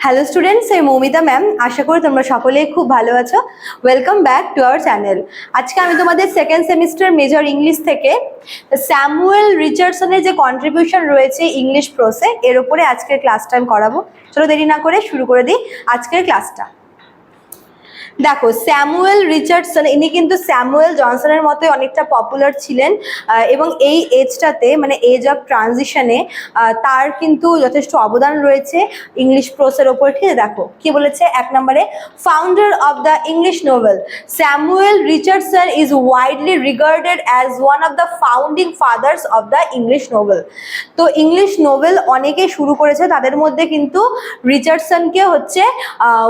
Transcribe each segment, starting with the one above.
Hello students আমি Moumita ma'am আশা করি তোমরা সকলেই খুব ভালো আছো। Welcome back to our channel আজকে আমি তোমাদের সেকেন্ড সেমিস্টার মেজর ইংলিশ থেকে স্যামুয়েল রিচার্ডসনের যে কন্ট্রিবিউশন রয়েছে ইংলিশ প্রোসে এর উপরে আজকের ক্লাসটা আমি করাবো। চলো দেরি না করে শুরু করে দিই আজকের ক্লাসটা দেখো, স্যামুয়েল রিচার্ডসন, ইনি কিন্তু স্যামুয়েল জনসনের মতোই অনেকটা পপুলার ছিলেন এবং এই এজটাতে মানে এজ অফ ট্রানজিশনে তার কিন্তু যথেষ্ট অবদান রয়েছে ইংলিশ প্রোসের ওপর, ঠিক দেখো, কি বলেছে? এক নম্বরে founder of the English novel Samuel Richardson is widely regarded as one of the founding fathers of the English novel তো ইংলিশ নোভেল অনেকে শুরু করেছে, তাদের মধ্যে কিন্তু রিচার্ডসনকে হচ্ছে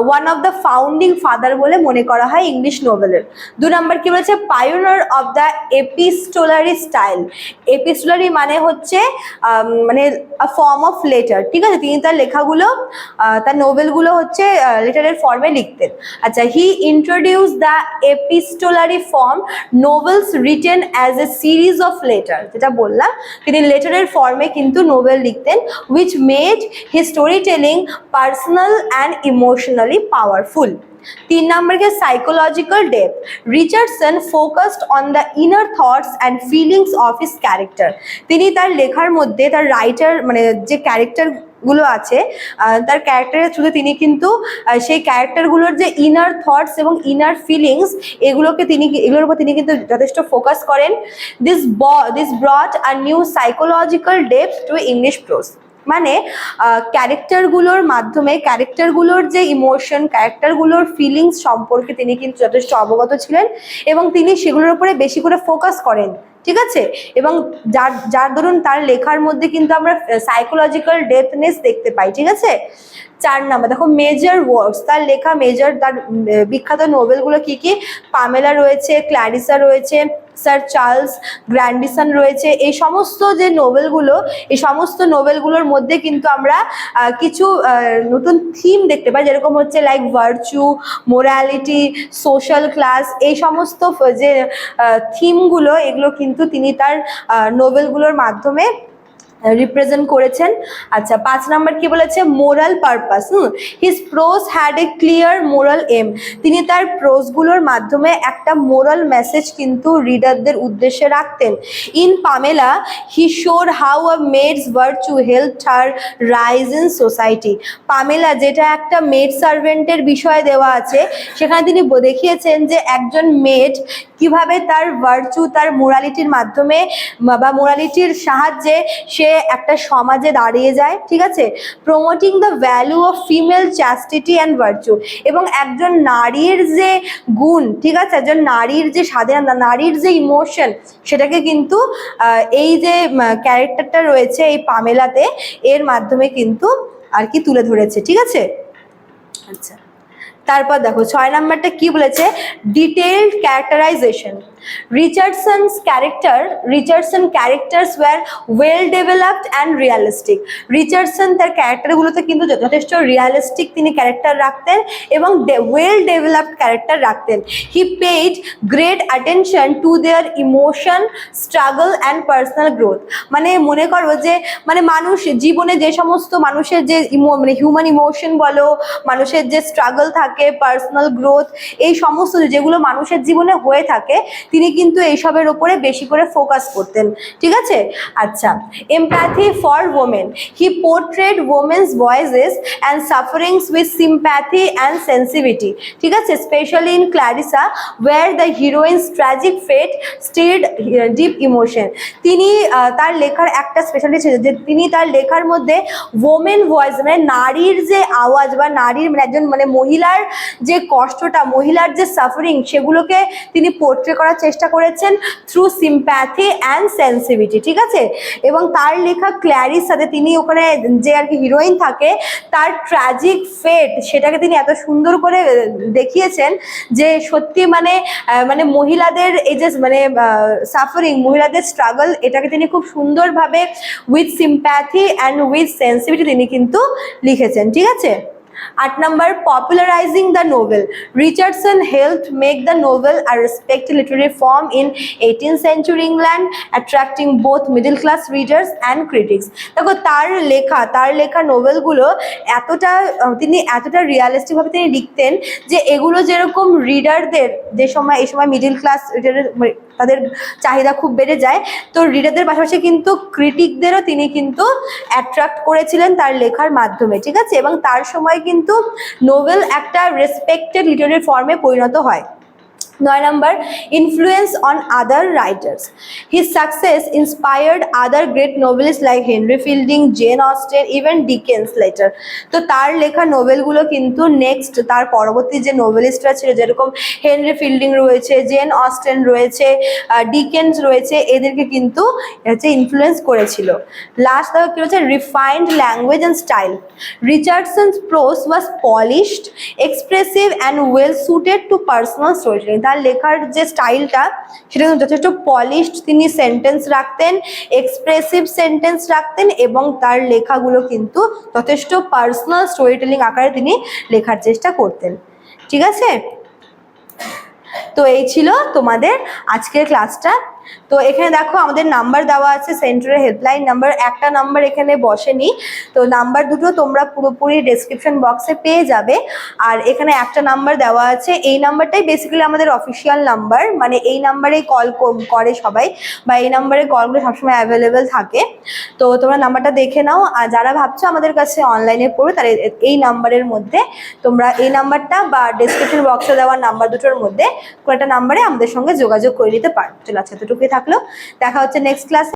one of the founding father বলে মনে করা হয় ইংলিশ নোভেলের। দু নম্বর কি বলেছে? Pioneer of the epistolary style epistolary মানে হচ্ছে মানে ফর্ম অফ লেটার ঠিক আছে? তিনি তার লেখাগুলো তার নোভেলগুলো হচ্ছে লেটারের ফর্মে লিখতেন। আচ্ছা he introduce the epistolary form novels written as a series of letter যেটা বললাম, তিনি লেটারের ফর্মে কিন্তু নোভেল লিখতেন which made he story telling personal and emotionally powerful তিন নম্বরকে psychological depth Richardson focused on the inner thoughts and feelings of his character তিনি তার লেখার মধ্যে, তার রাইটার মানে যে ক্যারেক্টারগুলো আছে তার ক্যারেক্টারের থ্রুতে তিনি কিন্তু সেই ক্যারেক্টারগুলোর যে ইনার থটস এবং ইনার ফিলিংস এগুলোকে তিনি, এগুলোর উপর তিনি কিন্তু যথেষ্ট ফোকাস করেন। দিস ব this brought a new psychological depth to English prose মানে ক্যারেক্টারগুলোর মাধ্যমে ক্যারেক্টারগুলোর যে ইমোশন ক্যারেক্টারগুলোর ফিলিংস সম্পর্কে তিনি কিন্তু যথেষ্ট অবগত ছিলেন এবং তিনি সেগুলোর উপরে বেশি করে ফোকাস করেন, ঠিক আছে? এবং যার যার দরুন তার লেখার মধ্যে কিন্তু আমরা সাইকোলজিক্যাল ডেপনেস দেখতে পাই, ঠিক আছে? চার নাম্বার, দেখো মেজর ওয়ার্কস তার লেখা মেজর তার বিখ্যাত নোবেলগুলো কি কি? পামেলা রয়েছে ক্ল্যারিসা রয়েছে স্যার চার্লস গ্র্যান্ডিসন রয়েছে। এই সমস্ত যে নোবেলগুলো, এই সমস্ত নোবেলগুলোর মধ্যে কিন্তু আমরা কিছু নতুন থিম দেখতে পাই, যেরকম হচ্ছে like virtue, morality, social class, এই সমস্ত যে থিমগুলো, এগুলো কিন্তু তিনি তার নোবেলগুলোর মাধ্যমে রিপ্রেজেন্ট করেছেন। আচ্ছা পাঁচ নাম্বার কি বলেছে? Moral purpose hmm. His prose had a clear moral aim তিনি তার প্রোজগুলোর মাধ্যমে একটা মোরাল মেসেজ কিন্তু রিডারদের উদ্দেশ্যে রাখতেন। In Pamela he shows how a maid's virtue helps her rise in society Pamela যেটা একটা মেড সার্ভেন্টের বিষয় দেওয়া আছে, সেখানে তিনি দেখিয়েছেন যে একজন মেড কীভাবে তার ভার্চু তার মোরালিটির মাধ্যমে বা মোরালিটির সাহায্যে সে একটা সমাজে দাঁড়িয়ে যায় ঠিক আছে? Promoting the value of female chastity and virtue এবং একজন নারীর যে গুণ ঠিক আছে? একজন নারীর যে স্বাধীনতা নারীর যে ইমোশন সেটাকে কিন্তু এই যে ক্যারেক্টারটা রয়েছে এই পামেলাতে এর মাধ্যমে কিন্তু আর কি তুলে ধরেছে ঠিক আছে? আচ্ছা। তারপর দেখো ছয় নাম্বারটা কি বলেছে? Detailed characterization Richardson's character Richardson characters were well developed and realistic Richardson তার ক্যারেক্টারগুলোতে কিন্তু যথেষ্ট রিয়ালিস্টিক তিনি ক্যারেক্টার রাখতেন এবং ওয়েল ডেভেলপড ক্যারেক্টার রাখতেন। He paid great attention to their emotion struggle and personal growth মানে মনে করো যে মানে মানুষ জীবনে যে সমস্ত মানুষের যে মানে হিউম্যান ইমোশন বলো, মানুষের যে স্ট্রাগল থাকে পার্সোনাল গ্রোথ এই সমস্ত যেগুলো মানুষের জীবনে হয়ে থাকে তিনি কিন্তু এইসবের ওপরে বেশি করে ফোকাস করতেন, ঠিক আছে? আচ্ছা empathy for women he portrayed women's voices and sufferings with sympathy and sensitivity ঠিক আছে? Specially in Clarissa were the heroine's tragic fate stirred deep emotion তিনি তার লেখার একটা স্পেশালিটি ছিল যে তিনি তার লেখার মধ্যে ওমেন ভয়েস মানে নারীর যে আওয়াজ বা নারীর মানে একজন মানে মহিলার যে কষ্টটা, মহিলার যে সাফারিং সেগুলোকে তিনি পোর্ট্রে করার চেষ্টা করেছেন থ্রু সিম্প্যাথি অ্যান্ড সেন্সিভিটি ঠিক আছে? এবং তার লেখা ক্ল্যারির সাথে তিনি ওখানে যে আর কি হিরোইন থাকে, তার ট্র্যাজিক ফেট সেটাকে তিনি এত সুন্দর করে দেখিয়েছেন যে সত্যি মানে মানে মহিলাদের এই যে মানে সাফারিং মহিলাদের স্ট্রাগল এটাকে তিনি খুব সুন্দরভাবে with sympathy and with sensitivity তিনি কিন্তু লিখেছেন, ঠিক আছে? আট number popularizing the novel Richardson help make the novel a respect literary form in eighteen century England attracting both middle class readers and critics দেখো, তার লেখা তার লেখা নোভেলগুলো এতটা তিনি এতটা রিয়ালিস্টিকভাবে তিনি লিখতেন যে এগুলো যেরকম রিডারদের যে সময়, এই সময় মিডল ক্লাস তাদের চাহিদা খুব বেড়ে যায়। তো রিডারদের পাশাপাশি কিন্তু ক্রিটিকদেরও তিনি কিন্তু অ্যাট্রাক্ট করেছিলেন তার লেখার মাধ্যমে, ঠিক আছে? এবং তার সময় কিন্তু নোভেল একটা রেসপেক্টেড লিটারের ফর্মে পরিণত হয়। নয় number influence on other writers his success inspired other great novelist like Henry Fielding Jane Austen even Dickens later তো তার লেখা নোভেলগুলো কিন্তু নেক্সট তার পরবর্তী যে নোভেলিস্টরা ছিল, যেরকম হেনরি ফিল্ডিং রয়েছে জেন অস্টেন রয়েছে ডিকেন্স রয়েছে, এদেরকে কিন্তু হচ্ছে ইনফ্লুয়েন্স করেছিল। লাস্ট দেখো কি হচ্ছে refined language and style Richardson's prose was polished expressive and well suited to personal story তার লেখার যে স্টাইলটা, সেটা কিন্তু যথেষ্ট পলিশড তিনি সেন্টেন্স রাখতেন এক্সপ্রেসিভ সেন্টেন্স রাখতেন এবং তার লেখাগুলো কিন্তু যথেষ্ট পার্সোনাল স্টোরি টেলিং আকারে তিনি লেখার চেষ্টা করতেন। ঠিক আছে? তো এই ছিল তোমাদের আজকের ক্লাসটা তো এখানে দেখো আমাদের নাম্বার দেওয়া আছে সেন্টারের হেল্পলাইন নাম্বার একটা নাম্বার এখানে বসেনি। তো নাম্বার দুটো তোমরা পুরোপুরি ডেসক্রিপশন বক্সে পেয়ে যাবে। আর এখানে একটা নাম্বার দেওয়া আছে, এই নাম্বারটাই বেসিক্যালি আমাদের অফিসিয়াল নাম্বার মানে এই নাম্বারেই কল করে সবাই, বা এই নাম্বারে কলগুলো সবসময় অ্যাভেলেবেল থাকে। তো তোমরা নাম্বারটা দেখে নাও, আর যারা ভাবছ আমাদের কাছে অনলাইনে পড়ো তারা এই নাম্বারের মধ্যে তোমরা এই নাম্বারটা বা ডেসক্রিপশন বক্সে দেওয়া নাম্বার দুটোর মধ্যে কোনো একটা নাম্বারে আমাদের সঙ্গে যোগাযোগ করে নিতে পারো। চলো আজকে এতটুকুই থাকল। দেখা হচ্ছে নেক্সট ক্লাসে